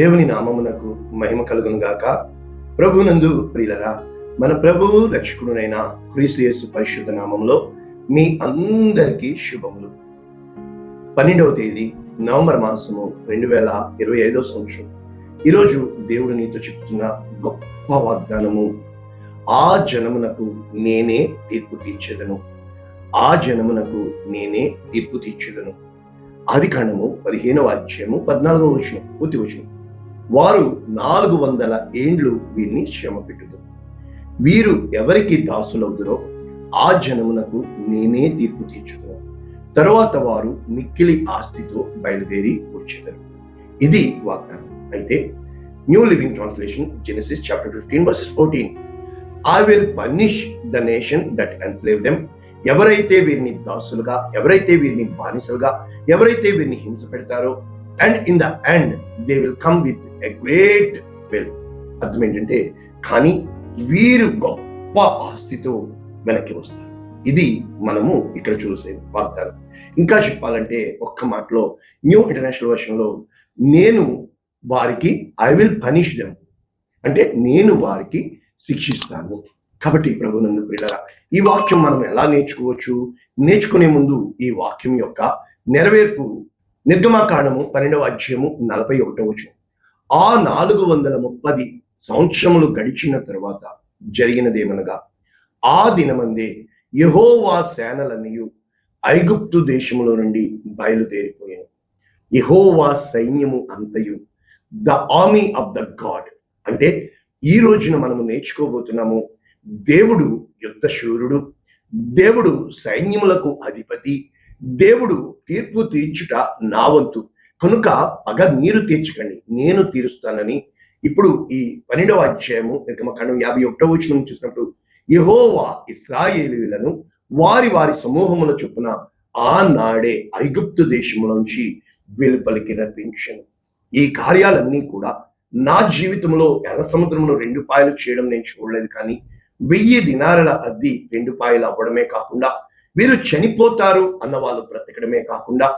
దేవుని నామమునకు మహిమ కలుగును గాక. ప్రభునందు ప్రియులరా మన ప్రభువు రక్షకుడునైన క్రీస్తు యేసు పరిశుద్ధ నామంలో మీ అందరికీ శుభములు. పన్నెండవ తేదీ నవంబర్ మాసము రెండు వేల ఇరవై ఐదో సంవత్సరం. ఈరోజు దేవుడు నీతో చెప్తున్న గొప్ప వాగ్దానము ఆ జనమునకు నేనే తీర్పు తీర్చేదను. ఆ జనమునకు నేనే తీర్పు తీర్చేదను. ఆది కాండము పదిహేనవ అధ్యాయము పద్నాలుగవ వచనం పూర్తి వచనం. వారు నాలుగు వందల ఏండ్లు వీరిని శ్రమ పెట్టుదు వీరు ఎవరికి దాసులవుదురో ఆ జనమునకు నేనే తీర్పు తీర్చుదును. తరువాత వారు మిక్కిలి ఆస్తితో బయలుదేరి వచ్చేదారు. ఇది వాగ్దానం. అయితే new living translation Genesis chapter fifteen verses fourteen. I will punish the nation that enslave them ఎవరైతే వీరిని దాసులుగా ఎవరైతే వీరిని బానిసలుగా ఎవరైతే వీరిని హింస పెడతారో and in the end they will come with a great wealth అర్థం ఏంటంటే కానీ వీరు గొప్ప ఆస్తితో వెనక్కి వస్తారు. ఇది మనము ఇక్కడ చూసే వాగ్దానం. ఇంకా చెప్పాలంటే ఒక్క మాటలో న్యూ ఇంటర్నేషనల్ వర్షన్లో నేను వారికి ఐ విల్ పనిష్ దెమ్ అంటే నేను వారికి శిక్షిస్తాను. కాబట్టి ప్రభు ప్రభునందు ప్రియులరా ఈ వాక్యం మనం ఎలా నేర్చుకోవచ్చు? నేర్చుకునే ముందు ఈ వాక్యం యొక్క నెరవేర్పు నిర్గమకాండము పన్నెండవ అధ్యాయము నలభై ఒకటో వచనం. ఆ నాలుగు వందల ముప్పది సంవత్సరములు గడిచిన తరువాత జరిగినదేమనగా ఆ దినమందే యహోవా సేనలన్నయు ఐగుప్తు దేశములో నుండి బయలుదేరిపోయాను. యహోవా సైన్యము అంతయు the army of the God. అంటే ఈ రోజున మనము నేర్చుకోబోతున్నాము దేవుడు యుద్ధ దేవుడు సైన్యములకు అధిపతి దేవుడు తీర్పు తీర్చుట నా వంతు. కనుక పగ మీరు తీర్చకండి నేను తీరుస్తానని. ఇప్పుడు ఈ పన్నెండవ అధ్యాయము నిర్గమకాండం యాభై ఒకటో వచ్చిన చూసినప్పుడు యహోవా ఇస్రాయేలీలను వారి వారి సమూహముల చొప్పున ఆనాడే ఐగుప్తు దేశములోంచి వెలుపలికి రప్పించను. ఈ కార్యాలన్నీ కూడా నా జీవితంలో ఎర్ర సముద్రంలో రెండు పాయలు చేయడం నేను చూడలేదు కానీ వెయ్యి దినారల అద్ది రెండు పాయలు అవ్వడమే కాకుండా వీరు చనిపోతారు అన్న వాళ్ళు బ్రతకడమే కాకుండా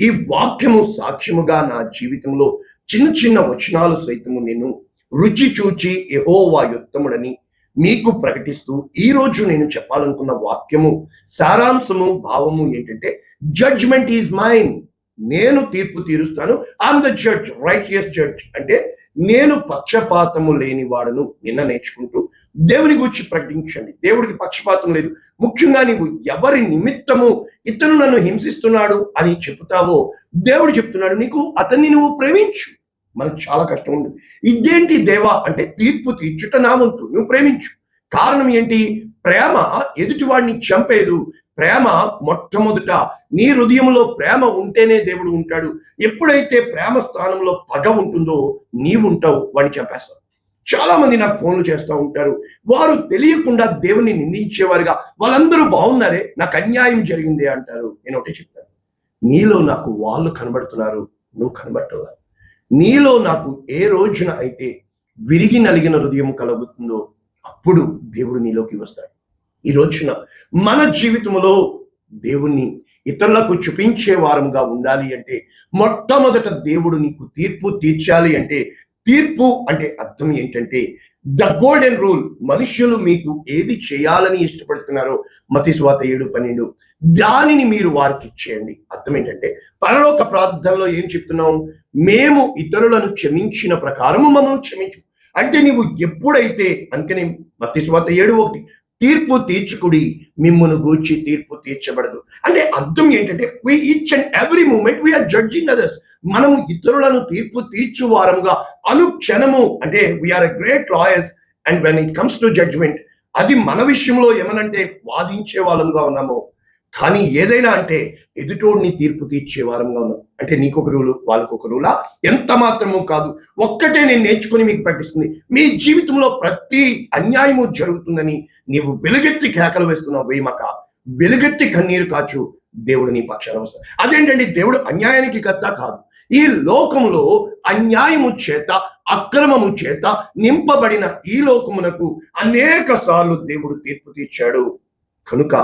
ఈ వాక్యము సాక్ష్యముగా నా జీవితంలో చిన్న చిన్న వచనాలు సైతము నేను రుచి చూచి ఎహోవా యుక్తముడని మీకు ప్రకటిస్తూ ఈ రోజు నేను చెప్పాలనుకున్న వాక్యము సారాంశము భావము ఏంటంటే జడ్జ్మెంట్ ఈజ్ మైన్ నేను తీర్పు తీరుస్తాను. I'm the judge righteous judge అంటే నేను పక్షపాతము లేని వాడను నిన్న నేర్చుకుంటూ దేవుని గురించి ప్రకటించండి. దేవుడికి పక్షపాతం లేదు. ముఖ్యంగా నీవు ఎవరి నిమిత్తము ఇతను నన్ను హింసిస్తున్నాడు అని చెప్తావో దేవుడు చెప్తున్నాడు నీకు అతన్ని నువ్వు ప్రేమించు. మనకు చాలా కష్టం ఉంది. ఇదేంటి దేవా అంటే తీర్పు తీర్చుట నా వంతు నువ్వు ప్రేమించు. కారణం ఏంటి? ప్రేమ ఎదుటివాడిని చంపేదు. ప్రేమ మొట్టమొదట నీ హృదయంలో ప్రేమ ఉంటేనే దేవుడు ఉంటాడు. ఎప్పుడైతే ప్రేమ స్థానంలో పగ ఉంటుందో నీవు ఉంటావు వాడిని చంపేస్తావు. చాలా మంది నాకు ఫోన్లు చేస్తూ ఉంటారు. వారు తెలియకుండా దేవుని నిందించేవారుగా. వాళ్ళందరూ బాగున్నారే నాకు అన్యాయం జరిగింది అంటారు. నేను ఒకటే చెప్తాను. నీలో నాకు వాళ్ళు కనబడుతున్నారు నువ్వు కనబడుతున్నా నీలో నాకు ఏ రోజున అయితే విరిగి నలిగిన హృదయం కలుగుతుందో అప్పుడు దేవుడు నీలోకి వస్తాడు. ఈ రోజున మన జీవితంలో దేవుణ్ణి ఇతరులకు చూపించే వారంగా ఉండాలి అంటే మొట్టమొదట దేవుడు నీకు తీర్పు తీర్చాలి అంటే తీర్పు అంటే అర్థం ఏంటంటే ద గోల్డెన్ రూల్ మనుష్యులు మీకు ఏది చేయాలని ఇష్టపడుతున్నారో మతి స్వాత ఏడు పన్నెండు దానిని మీరు వారికి ఇచ్చేయండి. అర్థం ఏంటంటే పరలోక ప్రార్థనలో ఏం చెప్తున్నాం? మేము ఇతరులను క్షమించిన ప్రకారము మమ్మల్ని క్షమించు. అంటే నీవు ఎప్పుడైతే అందుకని మతి స్వాత ఏడు ఒకటి తీర్పు తీర్చుకుడి మిమ్మును గూర్చి తీర్పు తీర్చబడదు. అంటే అర్థం ఏంటంటే we each and every moment we're judging others మనము ఇతరులను తీర్పు తీర్చు వారముగా అనుక్షణము అంటే we're a great lawyers and when it comes to judgment అది మన విషయంలో ఏమనంటే వాదించే వాళ్ళముగా ఉన్నాము. కానీ ఏదైనా అంటే ఎదుటోడిని తీర్పు తీర్చే వారంగా ఉన్నాం. అంటే నీకొక రూలు వాళ్ళకొక రూలా? ఎంత మాత్రము కాదు. ఒక్కటే నేను నేర్చుకుని మీకు ప్రకటిస్తుంది. మీ జీవితంలో ప్రతి అన్యాయము జరుగుతుందని నీవు వెలుగెత్తి కేకలు వేస్తున్నావు వేయమక వెలుగెత్తి కన్నీరు కాచు దేవుడు నీ పక్షాన వస్తాడు. అదేంటండి? దేవుడు అన్యాయానికి కర్త కాదు. ఈ లోకంలో అన్యాయము చేత అక్రమము చేత నింపబడిన ఈ లోకమునకు అనేక సార్లు దేవుడు తీర్పు తీర్చాడు. కనుక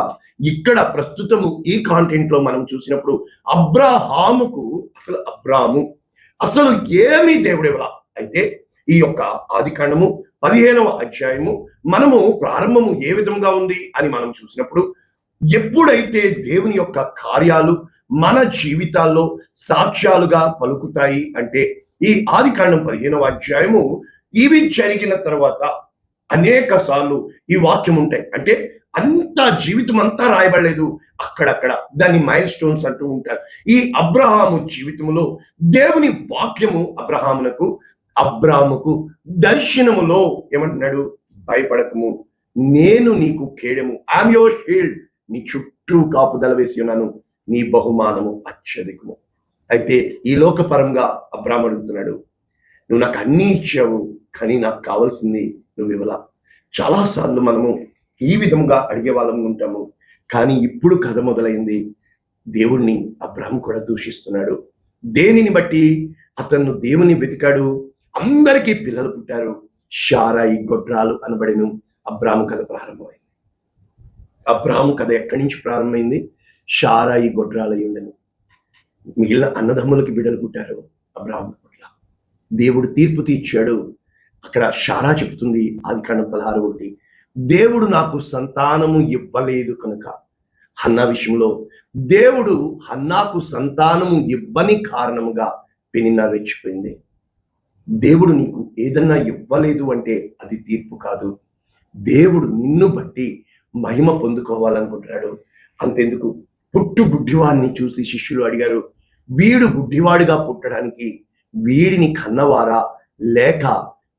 ఇక్కడ ప్రస్తుతము ఈ కాంటెంట్లో మనం చూసినప్పుడు అబ్రాహాముకు అసలు అబ్రాము అసలు ఏమీ దేవుడు ఇవ్వాల. అయితే ఈ యొక్క ఆది కాండము పదిహేనవ అధ్యాయము మనము ప్రారంభము ఏ విధంగా ఉంది అని మనం చూసినప్పుడు ఎప్పుడైతే దేవుని యొక్క కార్యాలు మన జీవితాల్లో సాక్ష్యాలుగా పలుకుతాయి అంటే ఈ ఆది కాండం పదిహేనవ అధ్యాయము ఇవి జరిగిన తర్వాత అనేక సార్లు ఈ వాక్యం ఉంటాయి అంటే అంతా జీవితం అంతా రాయబడలేదు. అక్కడక్కడ దాన్ని మైల్ స్టోన్స్ అంటూ ఉంటారు. ఈ అబ్రహాము జీవితంలో దేవుని వాక్యము అబ్రహామునకు అబ్రాముకు దర్శనములో ఏమంటున్నాడు? భయపడకము. నేను నీకు కేడము. ఐఎమ్ యువర్ షీల్డ్ నీ చుట్టూ కాపుదల వేసి ఉన్నాను. నీ బహుమానము అత్యధికము. అయితే ఈ లోకపరంగా అబ్రాహ్మ అడుగుతున్నాడు నువ్వు నాకు అన్నీ ఇచ్చావు కానీ నాకు కావాల్సింది నువ్వు ఇవ్వలా. చాలాసార్లు మనము ఈ విధంగా అడిగే వాళ్ళం ఉంటాము. కానీ ఇప్పుడు కథ మొదలైంది. దేవుణ్ణి అబ్రహం కూడా దూషిస్తున్నాడు. దేనిని బట్టి? అతను దేవుని వెతికాడు. అందరికీ పిల్లలు పుట్టారు. షారాయి గొడ్రాలు అనబడిను. అబ్రాహం కథ ప్రారంభమైంది. అబ్రాహం కథ ఎక్కడి నుంచి ప్రారంభమైంది? షారాయి గొడ్రాలై ఉండను. మిగిలిన అన్నదమ్ములకి బిడ్డలు పుట్టారు అబ్రాహం పట్ల. దేవుడు తీర్పు తీర్చాడు. అక్కడ షారా చెబుతుంది. ఆది కాండం పదహారు ఒకటి. దేవుడు నాకు సంతానము ఇవ్వలేదు కనుక. హన్న విషయంలో దేవుడు హన్నాకు సంతానము ఇవ్వని కారణముగా పెనిన్న రెచ్చిపోయింది. దేవుడు నీకు ఏదన్నా ఇవ్వలేదు అంటే అది తీర్పు కాదు. దేవుడు నిన్ను బట్టి మహిమ పొందుకోవాలనుకుంటున్నాడు. అంతెందుకు? పుట్టు గుడ్డివాడిని చూసి శిష్యులు అడిగారు. వీడు గుడ్డివాడిగా పుట్టడానికి వీడిని కన్నవారా? లేక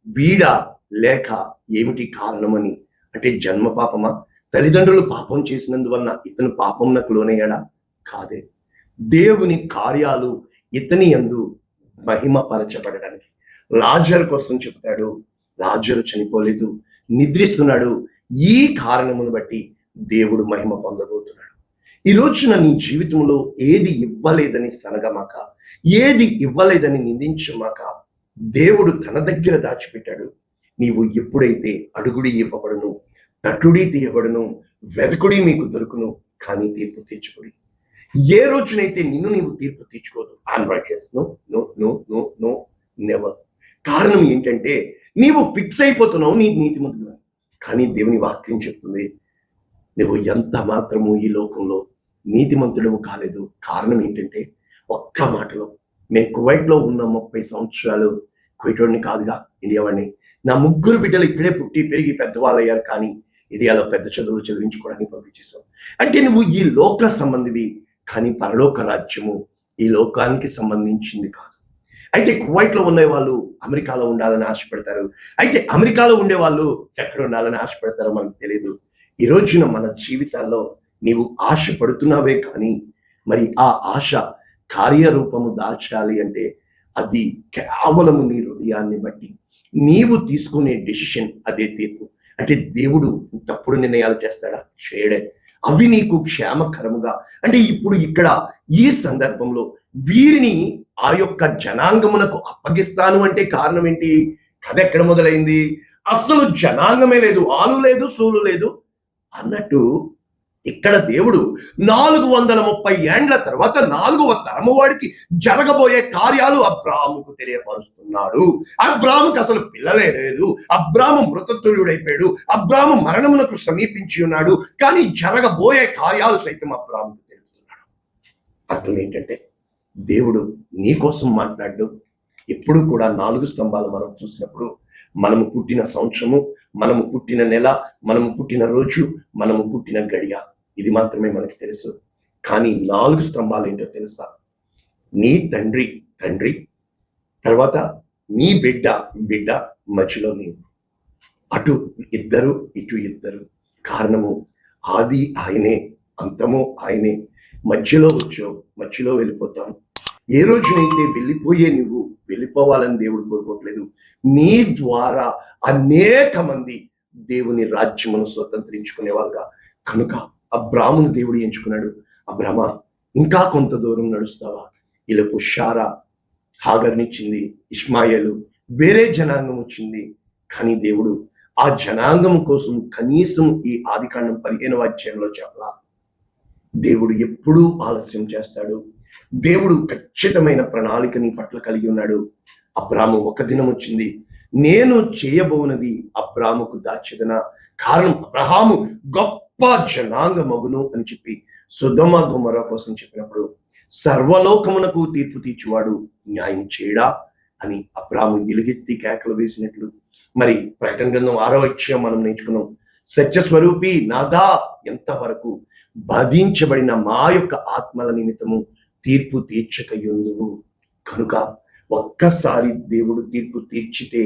వీడా? లేక ఏమిటి కారణమని? అంటే జన్మ పాపమా? తల్లిదండ్రులు పాపం చేసినందువలన ఇతను పాపంనకు లోనయ్యాడా? కాదే. దేవుని కార్యాలు ఇతని యందు మహిమపరచబడడానికి. లాజర్ కోసం చెప్తాడు లాజరు చనిపోలేదు నిద్రిస్తున్నాడు. ఈ కారణమును బట్టి దేవుడు మహిమ పొందబోతున్నాడు. ఈ రోజున నీ జీవితంలో ఏది ఇవ్వలేదని సనగమాక ఏది ఇవ్వలేదని నిందించమాక దేవుడు తన దగ్గర దాచిపెట్టాడు. నీవు ఎప్పుడైతే అడుగుడి ఇవ్వబడును తట్టుడి తీయబడును వెతకుడి మీకు దొరుకును కానీ తీర్పు తీర్చుకుడి. ఏ రోజునైతే నిన్ను నీవు తీర్పు తీర్చుకోదు I'm righteous no no no no no never. కారణం ఏంటంటే నీవు ఫిక్స్ అయిపోతున్నావు నీ నీతి ముందు కానీ దేవుని వాక్యం చెప్తుంది నువ్వు ఎంత మాత్రము ఈ లోకంలో నీతిమంతుడవు కాలేదు. కారణం ఏంటంటే ఒక్క మాటలో మేము కువైట్లో ఉన్న ముప్పై సంవత్సరాలు కువైటోడిని కాదుగా ఇండియా వాడిని. నా ముగ్గురు బిడ్డలు ఇక్కడే పుట్టి పెరిగి పెద్దవాళ్ళు అయ్యారు కానీ ఇండియాలో పెద్ద చదువులు చదివించుకోవడానికి పంపించేశాం. అంటే నువ్వు ఈ లోక సంబంధివి కానీ పరలోక రాజ్యము ఈ లోకానికి సంబంధించింది కాదు. అయితే కువైట్లో ఉండే వాళ్ళు అమెరికాలో ఉండాలని ఆశపడతారు. అయితే అమెరికాలో ఉండే వాళ్ళు ఎక్కడ ఉండాలని ఆశపడతారో మనకు తెలియదు ఈ రోజున మన జీవితాల్లో నీవు ఆశ పడుతున్నావే కానీ మరి ఆ ఆశ కార్యరూపము దాల్చాలి అంటే అది కేవలము నీ హృదయాన్ని బట్టి నీవు తీసుకునే డెసిషన్ అదే తీర్పు. అంటే దేవుడు తప్పుడు నిర్ణయాలు చేస్తాడా? చేయడే. అవి నీకు క్షేమకరముగా. అంటే ఇప్పుడు ఇక్కడ ఈ సందర్భంలో వీరిని ఆ యొక్క జనాంగమునకు అప్పగిస్తాను అంటే కారణం ఏంటి? కథ ఎక్కడ మొదలైంది? అస్సలు జనాంగమే లేదు ఆలు లేదు సూలు లేదు అన్నట్టు ఇక్కడ దేవుడు నాలుగు వందల ముప్పై ఏండ్ల తర్వాత నాలుగవ తరము వాడికి జరగబోయే కార్యాలు అబ్రాముకు తెలియపరుస్తున్నాడు. అబ్రాముకు అసలు పిల్లలే లేదు అబ్రాము మృతతుల్యుడైపోయాడు. అబ్రాము మరణమునకు సమీపించి ఉన్నాడు. కానీ జరగబోయే కార్యాలు సైతం అబ్రాముకు తెలుపుతున్నాడు. అర్థం ఏంటంటే దేవుడు నీకోసం మాట్లాడు. ఎప్పుడు కూడా నాలుగు స్తంభాలు మనం చూసినప్పుడు మనము పుట్టిన సంవత్సరము మనము పుట్టిన నెల మనము పుట్టిన రోజు మనము పుట్టిన గడియ. ఇది మాత్రమే మనకి తెలుసు. కానీ నాలుగు స్తంభాలు ఏంటో తెలుసా? నీ తండ్రి తండ్రి తర్వాత నీ బిడ్డ బిడ్డ మధ్యలో నీవు అటు ఇద్దరు ఇటు ఇద్దరు. కారణము ఆది ఆయనే అంతము ఆయనే. మధ్యలో వచ్చావు మధ్యలో వెళ్ళిపోతాం ఏ రోజునైతే వెళ్ళిపోయే నువ్వు వెళ్ళిపోవాలని దేవుడు కోరుకోవట్లేదు. నీ ద్వారా అనేక మంది దేవుని రాజ్యమును స్వతంత్రించుకునే వాళ్ళుగా కనుక అబ్రామును దేవుడు ఎంచుకున్నాడు. అబ్రహ్మ ఇంకా కొంత దూరం నడుస్తావా? ఇలాపు షారా హాగర్నిచ్చింది ఇస్మాయలు వేరే జనాంగం వచ్చింది. కానీ దేవుడు ఆ జనాంగం కోసం కనీసం ఈ ఆదికాండం పదిహేనవ అధ్యాయంలో చెప్పలా. దేవుడు ఎప్పుడూ ఆలస్యం చేస్తాడు. దేవుడు ఖచ్చితమైన ప్రణాళిక నీ పట్ల కలిగి ఉన్నాడు. అబ్రాము ఒక దినం వచ్చింది. నేను చేయబోనది అబ్రాముకు దాచదన. కారణం అబ్రహాము గొప్ప జనాంగ మగును అని చెప్పి సుధమ గుమర కోసం చెప్పినప్పుడు సర్వలోకమునకు తీర్పు తీర్చువాడు న్యాయం చేయడా అని అబ్రాము ఎలుగెత్తి కేకలు వేసినట్లు. మరి ప్రకటన గ్రంథం ఆరో మనం నేర్చుకున్నాం. సత్యస్వరూపి నాదా ఎంతవరకు బాధించబడిన మా యొక్క ఆత్మల నిమిత్తము తీర్పు తీర్చకయుందువు కనుక ఒక్కసారి దేవుడు తీర్పు తీర్చితే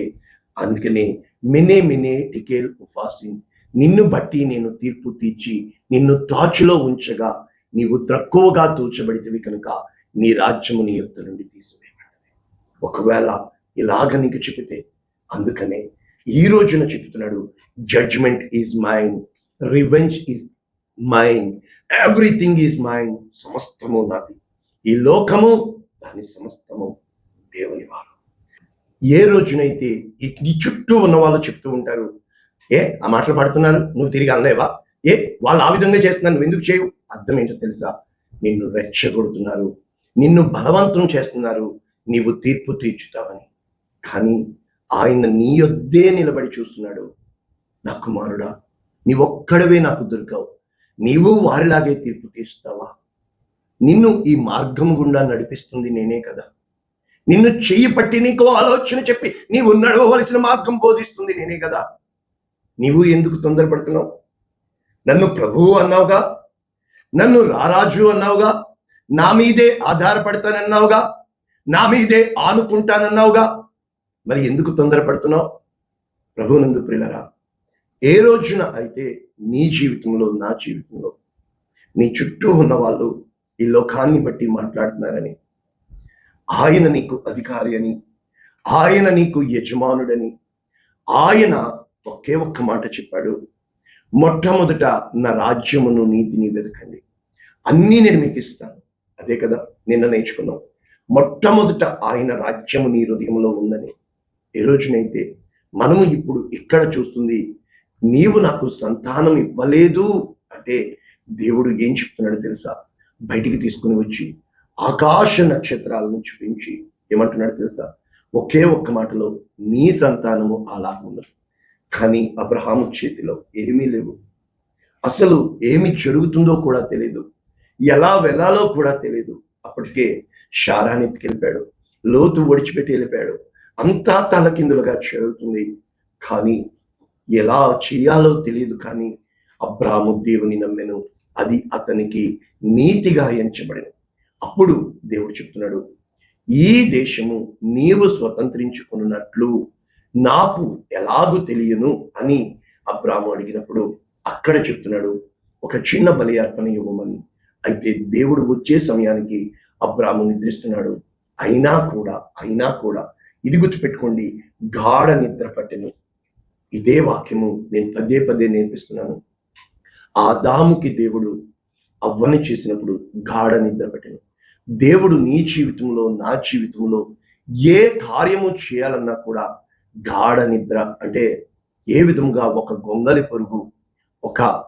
అందుకనే మినే మినే టికేల్ ఉపాసింగ్ నిన్ను బట్టి నేను తీర్పు తీర్చి నిన్ను తాచులో ఉంచగా నీవు తక్కువగా తూచబడితేవి కనుక నీ రాజ్యము నీ యొక్క నుండి తీసివేయబడింది ఒకవేళ ఇలాగ నీకు చెబితే అందుకనే ఈ రోజున చెబుతున్నాడు judgment is mine revenge is mine everything is mine సమస్తము నాది. ఈ లోకము దాని సమస్తము దేవుని వారు. ఏ రోజునైతే ఈ నీ చుట్టూ ఉన్న వాళ్ళు చెప్తూ ఉంటారు ఏ ఆ మాటలు పడుతున్నాను నువ్వు తిరిగి అనలేవా? ఏ వాళ్ళు ఆ విధంగా చేస్తున్నారు నువ్వు ఎందుకు చేయవు? అర్థం ఏంటో తెలుసా? నిన్ను రెచ్చగొడుతున్నారు నిన్ను బలవంతం చేస్తున్నారు నీవు తీర్పు తీర్చుతావని. కానీ ఆయన నీ యొద్దే నిలబడి చూస్తున్నాడు. నా కుమారుడా నీవొక్కడవే నాకు దొరికావు. నీవు వారిలాగే తీర్పు తీస్తావా? నిన్ను ఈ మార్గం గుండా నడిపిస్తుంది నేనే కదా. నిన్ను చెయ్యి పట్టి నీకు ఆలోచన చెప్పి నీవు నడవవలసిన మార్గం బోధిస్తుంది నేనే కదా. నీవు ఎందుకు తొందరపడుతున్నావు? నన్ను ప్రభువు అన్నావుగా? నన్ను రారాజు అన్నావుగా? నా మీదే ఆధారపడతానన్నావుగా? నా మీదే ఆనుకుంటానన్నావుగా? మరి ఎందుకు తొందరపడుతున్నావు? ప్రభునందు ప్రిలరా ఏ రోజున అయితే నీ జీవితంలో నా జీవితంలో నీ చుట్టూ ఉన్న వాళ్ళు ఈ లోకాన్ని బట్టి మాట్లాడుతున్నారని ఆయన నీకు అధికారి అని ఆయన నీకు యజమానుడని. ఆయన ఒకే ఒక్క మాట చెప్పాడు మొట్టమొదట నా రాజ్యమును నీతిని వెతకండి అన్నీ నేను మీకు ఇస్తాను. అదే కదా నిన్న నేర్చుకున్నాం. మొట్టమొదట ఆయన రాజ్యము నీ హృదయంలో ఉందని. ఏ రోజునైతే మనము ఇప్పుడు ఇక్కడ చూస్తుంది నీవు నాకు సంతానం ఇవ్వలేదు అంటే దేవుడు ఏం చెప్తున్నాడో తెలుసా? బయటికి తీసుకుని వచ్చి ఆకాశ నక్షత్రాలను చూపించి ఏమంటున్నాడు తెలుసా? ఒకే ఒక్క మాటలో నీ సంతానము అలా ఉన్నది. కానీ అబ్రహాము చేతిలో ఏమీ లేవు. అసలు ఏమి జరుగుతుందో కూడా తెలియదు ఎలా వెళ్ళాలో కూడా తెలియదు అప్పటికే షారాన్ని వెళ్ళిపోయాడు లోతు ఒడిచిపెట్టి వెళ్ళిపోయాడు. అంతా తలకిందులుగా జరుగుతుంది. కానీ ఎలా చేయాలో తెలియదు కానీ అబ్రాహ్ము దేవుని నమ్మెను. అది అతనికి నీతిగా ఎంచబడిన అప్పుడు దేవుడు చెప్తున్నాడు ఈ దేశము నీవు స్వతంత్రించుకున్నట్లు నాకు ఎలాగూ తెలియను అని అబ్రాము అడిగినప్పుడు అక్కడ చెప్తున్నాడు ఒక చిన్న బలి అర్పణ ఇవ్వమని. అయితే దేవుడు వచ్చే సమయానికి అబ్రాము నిద్రిస్తున్నాడు అయినా కూడా అయినా కూడా ఇది గుర్తుపెట్టుకోండి గాఢ నిద్ర పట్టెను. ఇదే వాక్యము నేను పదే పదే నేర్పిస్తున్నాను. ఆ దాముకి దేవుడు అవ్వని చేసినప్పుడు గాఢ నిద్ర పట్టెను. దేవుడు నీ జీవితంలో నా జీవితంలో ఏ కార్యము చేయాలన్నా కూడా గాఢ నిద్ర అంటే ఏ విధంగా ఒక గొంగలి పురుగు ఒక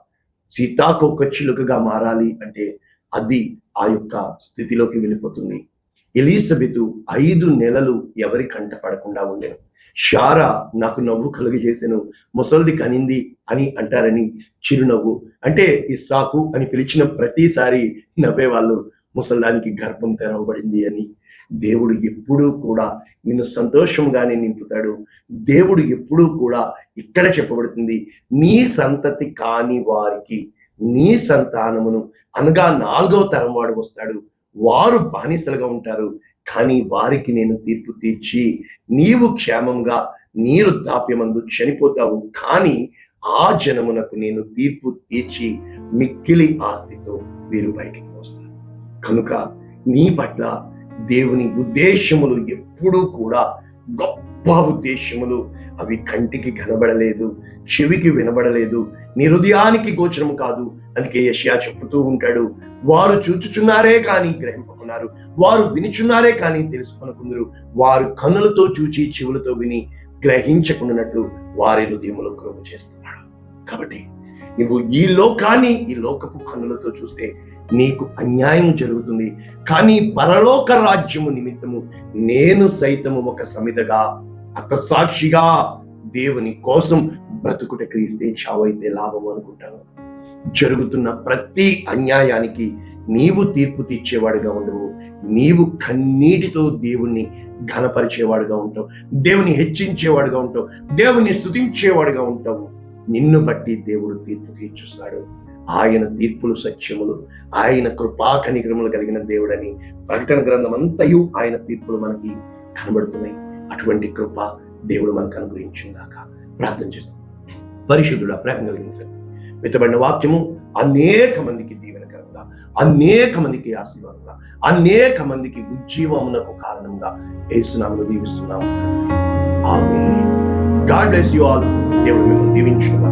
సీతాకొక చిలుకగా మారాలి అంటే అది ఆ యొక్క స్థితిలోకి వెళ్ళిపోతుంది. ఎలిజబెత్ ఐదు నెలలు ఎవరి కంట పడకుండా ఉండేను. షారా నాకు నవ్వు కలుగజేసాను. ముసల్ది కనింది అని అంటారని చిరునవ్వు. అంటే ఇస్సాకు అని పిలిచిన ప్రతిసారి నవ్వేవాళ్ళు. ముసలానికి గర్భం తెరవబడింది అని దేవుడు ఎప్పుడూ కూడా నిన్ను సంతోషంగానే నింపుతాడు. దేవుడు ఎప్పుడూ కూడా ఇక్కడ చెప్పబడుతుంది నీ సంతతి కాని వారికి నీ సంతానమును అనగా నాలుగవ తరం వాడు వస్తాడు. వారు బానిసలుగా ఉంటారు కానీ వారికి నేను తీర్పు తీర్చి నీవు క్షేమంగా నీరు దాప్యమందు చనిపోతావు. కానీ ఆ జనమునకు నేను తీర్పు తీర్చి మిక్కిలి ఆస్తితో వీరు బయటికి కనుక నీ పట్ల దేవుని ఉద్దేశములు ఎప్పుడూ కూడా గొప్ప ఉద్దేశములు. అవి కంటికి కనబడలేదు చెవికి వినబడలేదు నీ హృదయానికి గోచరము కాదు. అందుకే యష్యా చెప్పుతూ ఉంటాడు వారు చూచుచున్నారే కానీ గ్రహింపకున్నారు వారు వినిచున్నారే కానీ తెలుసుకొనుకుందరు. వారు కన్నులతో చూచి చెవులతో విని గ్రహించకున్నట్లు వారి హృదయములు కృప చేస్తున్నాడు. కాబట్టి నువ్వు ఈ లోకాన్ని ఈ లోకపు కన్నులతో చూస్తే నీకు అన్యాయం జరుగుతుంది. కానీ పరలోక రాజ్యము నిమిత్తము నేను సైతము ఒక సమితగా అతసాక్షిగా దేవుని కోసం బ్రతుకుట క్రీస్తే చావైతే లాభం అనుకుంటాను. జరుగుతున్న ప్రతి అన్యాయానికి నీవు తీర్పు తీర్చేవాడుగా ఉండవు. నీవు కన్నీటితో దేవుణ్ణి ఘనపరిచేవాడుగా ఉంటావు. దేవుని హెచ్చించేవాడుగా ఉంటావు. దేవుని స్తుతించేవాడుగా ఉంటావు. నిన్ను బట్టి దేవుడు తీర్పు తీర్చుస్తాడు. ఆయన తీర్పులు సత్యములు ఆయన కృపా కనికరములు కలిగిన దేవుడని ప్రకటన గ్రంథం అంతయు ఆయన తీర్పులు మనకి కనబడుతున్నాయి. అటువంటి కృప దేవుడు మనకు అనుగ్రహించిందాక ప్రార్థన చేస్తాం. పరిశుద్ధుడు ప్రేమ కలిగించండి మితబడిన వాక్యము అనేక మందికి దీవెనకరంగా అనేక మందికి ఆశీర్వాదంగా అనేక మందికి ఉజ్జీవమునకు కారణంగా ఏసునామను దీవిస్తున్నాము ఆమె గాడ్ బ్లెస్ యు ఆల్. దేవుడు మిమ్మల్ని దీవించుగా